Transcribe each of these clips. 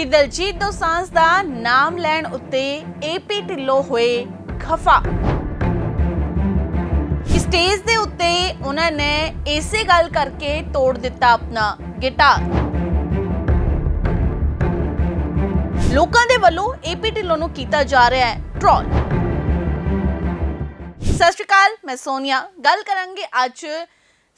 ਕਿ ਦਲਜੀਤ ਦੋਸਾਂਝ ਦਾ ਨਾਮ ਲੈਣ ਉੱਤੇ ਏਪੀ ਢਿੱਲੋਂ ਹੋਏ ਖਫਾ। ਸਟੇਜ ਦੇ ਉੱਤੇ ਉਹਨਾਂ ਨੇ ਇਸੇ ਗੱਲ ਕਰਕੇ ਤੋੜ ਦਿੱਤਾ ਆਪਣਾ ਗਿਟਾਰ। ਲੋਕਾਂ ਦੇ ਵੱਲੋਂ ਏਪੀ ਢਿੱਲੋਂ ਨੂੰ ਕੀਤਾ ਜਾ ਰਿਹਾ ਹੈ ਟ੍ਰੋਲ ਸਤਿ ਸ਼੍ਰੀ ਅਕਾਲ, ਮੈਂ ਸੋਨੀਆ। ਗੱਲ ਕਰਾਂਗੇ ਅੱਜ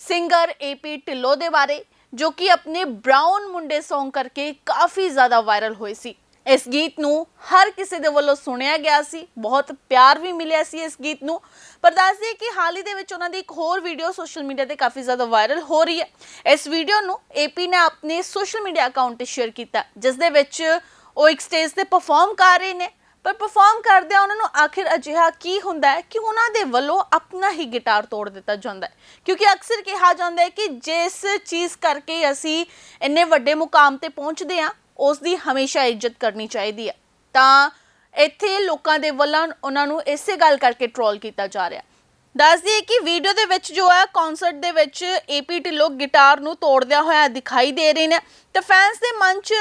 ਸਿੰਗਰ ਏਪੀ ਢਿੱਲੋਂ ਦੇ ਬਾਰੇ। ਜੋ ਕਿ ਆਪਣੇ ਬ੍ਰਾਊਨ ਮੁੰਡੇ Song ਕਰਕੇ ਕਾਫੀ ਜ਼ਿਆਦਾ ਵਾਇਰਲ ਹੋਏ ਸੀ। ਇਸ ਗੀਤ ਨੂੰ ਹਰ ਕਿਸੇ ਦੇ ਵੱਲੋਂ ਸੁਣਿਆ ਗਿਆ ਸੀ। ਬਹੁਤ ਪਿਆਰ ਵੀ ਮਿਲਿਆ ਸੀ ਇਸ ਗੀਤ ਨੂੰ। ਪਰ ਦੱਸ ਕਿ ਹਾਲ ਹੀ ਦੇ ਵਿੱਚ ਉਹਨਾਂ ਦੀ ਇੱਕ ਹੋਰ ਵੀਡੀਓ ਸੋਸ਼ਲ ਮੀਡੀਆ ਤੇ ਕਾਫੀ ਜ਼ਿਆਦਾ ਵਾਇਰਲ ਹੋ ਰਹੀ ਹੈ। ਇਸ ਵੀਡੀਓ ਨੂੰ ਏਪੀ ਨੇ ਆਪਣੇ ਸੋਸ਼ਲ ਮੀਡੀਆ ਅਕਾਊਂਟ ਤੇ ਸ਼ੇਅਰ ਕੀਤਾ, ਜਿਸ ਦੇ ਵਿੱਚ ਉਹ ਇੱਕ ਸਟੇਜ ਤੇ ਪਰਫਾਰਮ ਕਰ ਰਹੇ ਨੇ। ਪਰ ਪਰਫਾਰਮ ਕਰਦਿਆਂ ਉਹਨਾਂ ਨੂੰ ਆਖਿਰ ਅਜਿਹਾ ਕੀ ਹੁੰਦਾ ਹੈ ਕਿ ਉਹਨਾਂ ਦੇ ਵੱਲੋਂ ਆਪਣਾ ਹੀ ਗਿਟਾਰ ਤੋੜ ਦਿੱਤਾ ਜਾਂਦਾ ਹੈ। ਕਿਉਂਕਿ ਅਕਸਰ ਕਿਹਾ ਜਾਂਦਾ ਹੈ ਕਿ ਜਿਸ ਚੀਜ਼ ਕਰਕੇ ਅਸੀਂ ਇੰਨੇ ਵੱਡੇ ਮੁਕਾਮ ਤੇ ਪਹੁੰਚਦੇ ਹਾਂ ਉਸ ਦੀ ਹਮੇਸ਼ਾ ਇੱਜ਼ਤ ਕਰਨੀ ਚਾਹੀਦੀ ਹੈ। ਤਾਂ ਇੱਥੇ ਲੋਕਾਂ ਦੇ ਵੱਲੋਂ ਉਹਨਾਂ ਨੂੰ ਇਸੇ ਗੱਲ ਕਰਕੇ ਟ੍ਰੋਲ ਕੀਤਾ ਜਾ ਰਿਹਾ ਦੱਸ ਦਈਏ ਕਿ ਵੀਡੀਓ ਦੇ ਵਿੱਚ ਜੋ ਹੈ ਕਨਸਰਟ ਦੇ ਵਿੱਚ ਏਪੀ ਢਿੱਲੋਂ ਗਿਟਾਰ ਨੂੰ ਤੋੜਦਿਆਂ ਹੋਇਆ ਦਿਖਾਈ ਦੇ ਰਹੇ ਨੇ। ਤੇ ਫੈਨਸ ਦੇ ਮਨ 'ਚ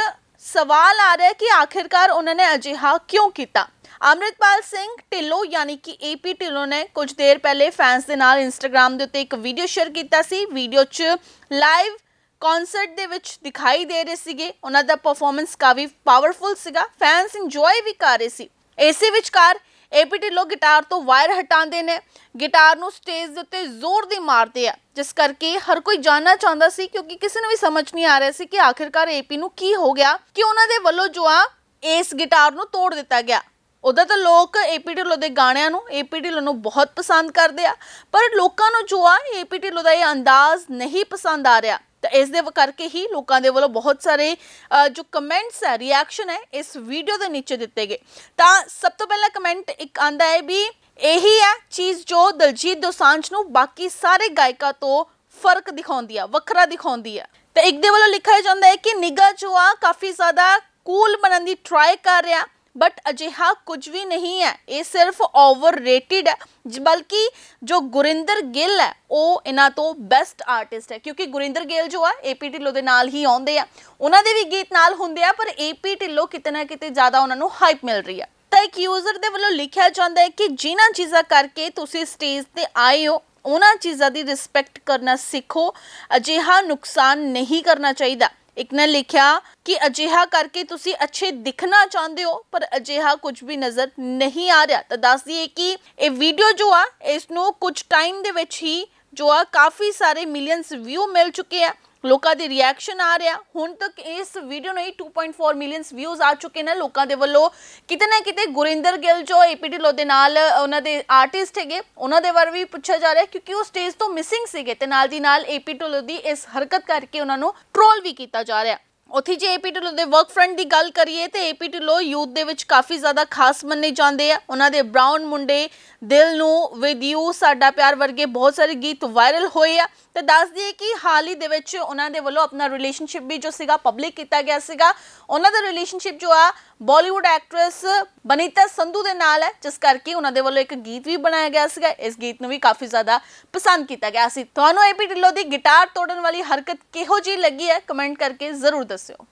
ਸਵਾਲ ਆ ਰਿਹਾ ਕਿ ਆਖਿਰਕਾਰ ਉਹਨਾਂ ਨੇ ਅਜਿਹਾ ਕਿਉਂ ਕੀਤਾ? ਅੰਮ੍ਰਿਤਪਾਲ ਸਿੰਘ ਢਿੱਲੋਂ ਯਾਨੀ ਕਿ ਏਪੀ ਢਿੱਲੋਂ ਨੇ ਕੁਝ ਦੇਰ ਪਹਿਲੇ ਫੈਨਸ ਦੇ ਨਾਲ ਇੰਸਟਾਗ੍ਰam ਦੇ ਉੱਤੇ ਇੱਕ ਵੀਡੀਓ ਸ਼ੇਅਰ ਕੀਤਾ ਸੀ। ਵੀਡੀਓ 'ਚ ਲਾਈਵ ਕਨਸਰਟ ਦੇ ਵਿੱਚ ਦਿਖਾਈ ਦੇ ਰਹੇ ਸੀਗੇ। ਉਹਨਾਂ ਦਾ ਪਰਫਾਰਮੈਂਸ ਕਾਫੀ ਪਾਵਰਫੁਲ ਸੀਗਾ। ਫੈਨਸ ਇੰਜੋਏ ਵੀ ਕਰ ਰਹੇ ਸੀ। ਇਸੇ ਵਿਚਕਾਰ ਏਪੀ ਢਿੱਲੋਂ ਗਿਟਾਰ ਤੋਂ ਵਾਇਰ ਹਟਾਉਂਦੇ ਨੇ, ਗਿਟਾਰ ਨੂੰ ਸਟੇਜ ਦੇ ਉੱਤੇ ਜ਼ੋਰ ਦੀ ਮਾਰਦੇ ਆ, ਜਿਸ ਕਰਕੇ ਹਰ ਕੋਈ ਜਾਨਣਾ ਚਾਹੁੰਦਾ ਸੀ ਕਿਉਂਕਿ ਕਿਸੇ ਨੂੰ ਵੀ ਸਮਝ ਨਹੀਂ ਆ ਰਿਹਾ ਸੀ ਕਿ ਆਖਿਰਕਾਰ ਏਪੀ ਨੂੰ ਕੀ ਹੋ ਗਿਆ ਕਿ ਉਹਨਾਂ ਦੇ ਵੱਲੋਂ ਜੋ ਆ, ਇਸ ਗਿਟਾਰ ਨੂੰ ਤੋੜ ਦਿੱਤਾ ਗਿਆ। ਉਦੋਂ ਤਾਂ ਲੋਕ ਏਪੀ ਢਿੱਲੋਂ ਦੇ ਗਾਣਿਆਂ ਨੂੰ ਏਪੀ ਢਿੱਲੋਂ ਨੂੰ ਬਹੁਤ ਪਸੰਦ ਕਰਦੇ ਆ, ਪਰ ਲੋਕਾਂ ਨੂੰ ਜੋ ਆ ਏਪੀ ਢਿੱਲੋਂ ਦਾ ਇਹ ਅੰਦਾਜ਼ ਨਹੀਂ ਪਸੰਦ ਆ ਰਿਹਾ। ਤਾਂ ਇਸ ਦੇ ਕਰਕੇ ਹੀ ਲੋਕਾਂ ਦੇ ਵੱਲੋਂ ਬਹੁਤ ਸਾਰੇ ਅ, ਜੋ ਕਮੈਂਟਸ ਹੈ ਰਿਐਕਸ਼ਨ ਹੈ ਇਸ ਵੀਡੀਓ ਦੇ ਨੀਚੇ ਦਿੱਤੇ ਗਏ। ਤਾਂ ਸਭ ਤੋਂ ਪਹਿਲਾ ਕਮੈਂਟ ਇੱਕ ਆਂਦਾ ਹੈ ਵੀ ਇਹੀ ਹੈ ਚੀਜ਼ ਜੋ ਦਲਜੀਤ ਦੋਸਾਂਝ ਨੂੰ ਬਾਕੀ ਸਾਰੇ ਗਾਇਕਾਂ ਤੋਂ ਫ਼ਰਕ ਦਿਖਾਉਂਦੀ ਆ ਵੱਖਰਾ ਦਿਖਾਉਂਦੀ ਆ। ਤੇ ਇੱਕ ਦੇ ਵੱਲੋਂ ਲਿਖਿਆ ਜਾਂਦਾ ਹੈ ਕਿ ਨਿਗਾ ਜੋ ਆ ਕਾਫੀ ਜ਼ਿਆਦਾ ਕੂਲ ਬਣਨ ਦੀ ਟਰਾਈ ਕਰ ਰਿਹਾ। ਬਟ ਅਜਿਹਾ ਕੁਝ ਵੀ ਨਹੀਂ ਹੈ। ਇਹ ਸਿਰਫ ਓਵਰਰੇਟਡ ਹੈ। ਜ- ਬਲਕਿ ਜੋ ਗੁਰਿੰਦਰ ਗਿੱਲ ਹੈ, ਉਹ ਇਹਨਾਂ ਤੋਂ ਬੈਸਟ ਆਰਟਿਸਟ ਹੈ। ਕਿਉਂਕਿ ਗੁਰਿੰਦਰ ਗਿੱਲ ਜੋ ਆ ਏਪੀ ਢਿੱਲੋਂ ਦੇ ਨਾਲ ਹੀ ਆਉਂਦੇ ਆ। ਉਹਨਾਂ ਦੇ ਵੀ ਗੀਤ ਨਾਲ ਹੁੰਦੇ ਆ, ਪਰ ਏਪੀ ਢਿੱਲੋਂ ਕਿਤੇ ਨਾ ਕਿਤੇ ਜ਼ਿਆਦਾ ਉਹਨਾਂ ਨੂੰ ਹਾਈਪ ਮਿਲ ਰਹੀ ਹੈ। ਤਾਂ ਇੱਕ ਯੂਜ਼ਰ ਦੇ ਵੱਲੋਂ ਲਿਖਿਆ ਜਾਂਦਾ ਹੈ ਕਿ ਜਿਨ੍ਹਾਂ ਚੀਜ਼ਾਂ ਕਰਕੇ ਤੁਸੀਂ ਸਟੇਜ ਤੇ ਆਏ ਹੋ, ਉਹਨਾਂ ਚੀਜ਼ਾਂ ਦੀ ਰਿਸਪੈਕਟ ਕਰਨਾ ਸਿੱਖੋ। ਅਜਿਹਾ ਨੁਕਸਾਨ ਨਹੀਂ ਕਰਨਾ ਚਾਹੀਦਾ। ਇੱਕ ਨੇ ਲਿਖਿਆ ਕਿ ਅਜਿਹਾ ਕਰਕੇ ਤੁਸੀਂ ਅੱਛੇ ਦਿਖਣਾ ਚਾਹੁੰਦੇ ਹੋ, ਪਰ ਅਜਿਹਾ ਕੁਝ ਵੀ ਨਜ਼ਰ ਨਹੀਂ ਆ ਰਿਹਾ। ਤਾਂ ਦੱਸ ਦਈਏ ਕਿ ਇਹ ਵੀਡੀਓ ਜੋ ਆ, ਇਸ ਨੂੰ ਕੁਝ ਟਾਈਮ ਦੇ ਵਿੱਚ ਹੀ ਜੋ ਆ, ਕਾਫੀ ਸਾਰੇ ਮਿਲੀਅਨਸ ਵਿਊ ਮਿਲ ਚੁੱਕੇ ਆ। ਲੋਕਾਂ ਦੇ ਰਿਐਕਸ਼ਨ ਆ ਰਿਹਾ। ਹੁਣ ਤੱਕ ਇਸ ਵੀਡੀਓ ਨੂੰ ਹੀ 2.4 ਮਿਲੀਅਨਸ ਵਿਊਜ਼ ਆ ਚੁੱਕੇ ਨੇ ਲੋਕਾਂ ਦੇ ਵੱਲੋਂ। ਕਿਤੇ ਨਾ ਕਿਤੇ ਗੁਰਿੰਦਰ ਗਿੱਲ ਜੋ ਏਪੀ ਢਿੱਲੋਂ ਦੇ ਨਾਲ ਉਹਨਾਂ ਦੇ ਆਰਟਿਸਟ ਹੈਗੇ, ਉਹਨਾਂ ਦੇ ਬਾਰੇ ਵੀ ਪੁੱਛਿਆ ਜਾ ਰਿਹਾ ਕਿਉਂਕਿ ਉਹ ਸਟੇਜ ਤੋਂ ਮਿਸਿੰਗ ਸੀਗੇ ਤੇ ਨਾਲ ਦੀ ਨਾਲ ਏਪੀ ਢਿੱਲੋਂ ਦੀ ਇਸ ਹਰਕਤ ਕਰਕੇ ਉਹਨਾਂ ਨੂੰ ਟ੍ਰੋਲ ਵੀ ਕੀਤਾ ਜਾ ਰਿਹਾ। ਉੱਥੇ ਜੇ ਏਪੀ ਢਿੱਲੋਂ ਦੇ ਵਰਕ ਫਰੰਟ ਦੀ ਗੱਲ ਕਰੀਏ ਤੇ ਏਪੀ ਢਿੱਲੋਂ ਯੂਥ ਦੇ ਵਿੱਚ ਕਾਫੀ ਜ਼ਿਆਦਾ ਖਾਸ ਮੰਨੇ ਜਾਂਦੇ ਆ। ਉਹਨਾਂ ਦੇ ਬ੍ਰਾਊਨ ਮੁੰਡੇ ਦਿਲ ਨੂੰ ਵਿਦ ਯੂ ਸਾਡਾ ਪਿਆਰ ਵਰਗੇ ਬਹੁਤ ਸਾਰੇ ਗੀਤ ਵਾਇਰਲ ਹੋਏ ਆ। ਤੇ ਦੱਸ ਦਈਏ ਕਿ ਹਾਲ ਹੀ ਦੇ ਵਿੱਚ ਉਹਨਾਂ ਦੇ ਵੱਲੋਂ ਆਪਣਾ ਰਿਲੇਸ਼ਨਸ਼ਿਪ ਵੀ ਜੋ ਸੀਗਾ ਪਬਲਿਕ ਕੀਤਾ ਗਿਆ ਸੀਗਾ। ਉਹਨਾਂ ਦਾ ਰਿਲੇਸ਼ਨਸ਼ਿਪ ਜੋ ਆ ਬਾਲੀਵੁੱਡ ਐਕਟਰੈਸ ਬਨੀਤਾ ਸੰਧੂ ਦੇ ਨਾਲ ਹੈ, ਜਿਸ ਕਰਕੇ ਉਹਨਾਂ ਦੇ ਵੱਲੋਂ ਇੱਕ ਗੀਤ ਵੀ ਬਣਾਇਆ ਗਿਆ ਸੀਗਾ। ਇਸ ਗੀਤ ਨੂੰ ਵੀ ਕਾਫੀ ਜ਼ਿਆਦਾ ਪਸੰਦ ਕੀਤਾ ਗਿਆ ਸੀ। ਤੁਹਾਨੂੰ ਏਪੀ ਢਿੱਲੋਂ ਦੀ ਗਿਟਾਰ ਤੋੜਨ ਵਾਲੀ ਹਰਕਤ ਕਿਹੋ ਜਿਹੀ ਲੱਗੀ ਹੈ? ਕਮੈਂਟ ਕਰਕੇ ਜ਼ਰੂਰ ਦੱਸੋ। Brasil.